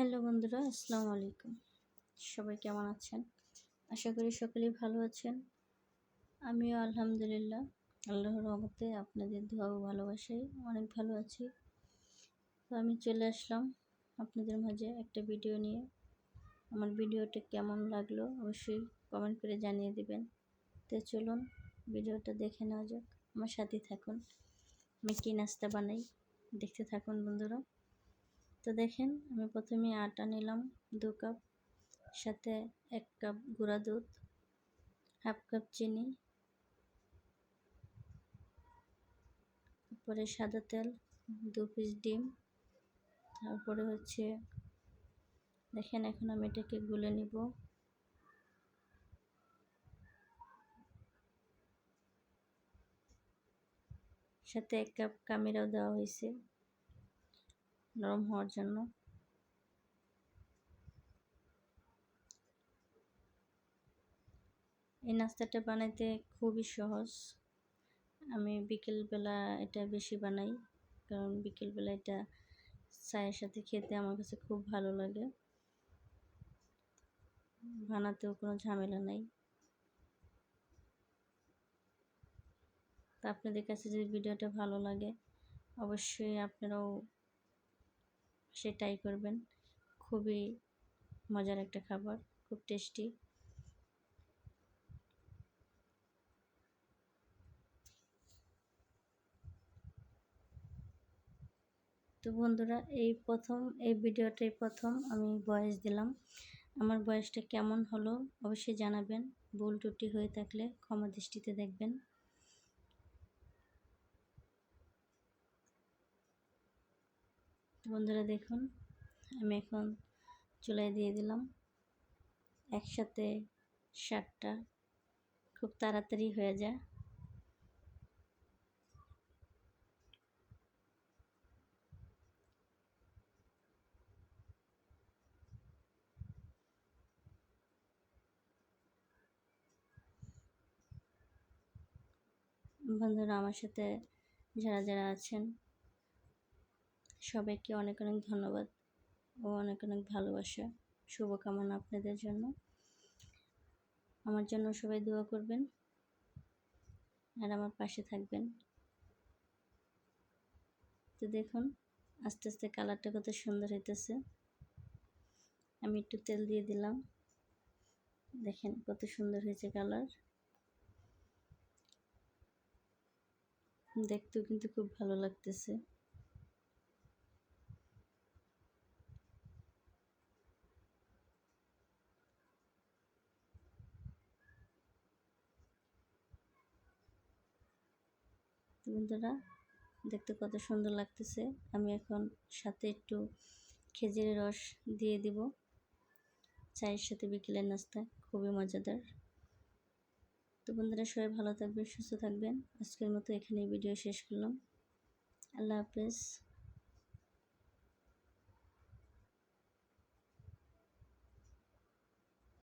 Hello বন্ধুরা, আসসালামু আলাইকুম। সবাই কেমন আছেন? আশা করি সকলেই ভালো আছেন। আমিও আলহামদুলিল্লাহ, আল্লাহর রহমতে আপনাদের দোয়া ও ভালোবাসায় অনেক ভালো আছি। তো আমি চলে আসলাম আপনাদের মাঝে একটা ভিডিও নিয়ে। আমার ভিডিওটা কেমন লাগল অবশ্যই কমেন্ট করে জানিয়ে দিবেন। তো চলুন, ভিডিওটা দেখে নেওয়া যাক। আমার সাথে থাকুন। আমি কী নাস্তা বানাই। দেখতে থাকুন বন্ধুরা। তো দেখেন, আমি প্রথমে আটা নিলাম দু কাপ, সাথে এক কাপ গুঁড়া দুধ, হাফ কাপ চিনি, তারপরে সাদা তেল, দু পিস ডিম, তারপরে হচ্ছে, দেখেন এখন আমি এটাকে গুলে নিব। সাথে এক কাপ কামিরাও দেওয়া হয়েছে। নরম হওয়ার জন্য। এই নাস্তাটা বানাইতে খুবই সহজ। আমি বিকেলবেলা এটা বেশি বানাই, কারণ বিকেলবেলা এটা চায়ের সাথে খেতে আমার কাছে খুব ভালো লাগে। বানাতেও কোনো ঝামেলা নাই। তা আপনাদের কাছে যদি ভিডিওটা ভালো লাগে, অবশ্যই আপনারাও সেটাই করবেন। খুবই মজার একটা খাবার, খুব টেস্টি। তো বন্ধুরা, এই প্রথম, এই ভিডিওটাই প্রথম আমি বয়স দিলাম। আমার বয়সটা কেমন হলো অবশ্যই জানাবেন। ভুল টুটি হয়ে থাকলে ক্ষমা দৃষ্টিতে দেখবেন। বন্ধুরা দেখুন, আমি এখন চুলায় দিয়ে দিলাম। একসাথে শাকটা খুব তাড়াতাড়ি হয়ে যায়। বন্ধুরা আমার সাথে যারা যারা আছেন সবাইকে অনেক অনেক ধন্যবাদ ও অনেক অনেক ভালোবাসা। শুভকামনা আপনাদের জন্য। আমার জন্য সবাই দোয়া করবেন আর আমার পাশে থাকবেন। তো দেখুন, আস্তে আস্তে কালারটা কত সুন্দর হইতেছে। আমি একটু তেল দিয়ে দিলাম। দেখেন কত সুন্দর হয়েছে কালার। দেখতেও কিন্তু খুব ভালো লাগতেছে। বন্ধুরা, দেখতে কত সুন্দর লাগতেছে। আমি এখন সাথে একটু খেজুরের রস দিয়ে দিব। চায়ের সাথে বিকেলের নাস্তা, খুবই মজাদার। তো বন্ধুরা, সবাই ভালো থাকবেন, সুস্থ থাকবেন। আজকের মতো এখানে ভিডিও শেষ করলাম। আল্লাহ হাফেজ।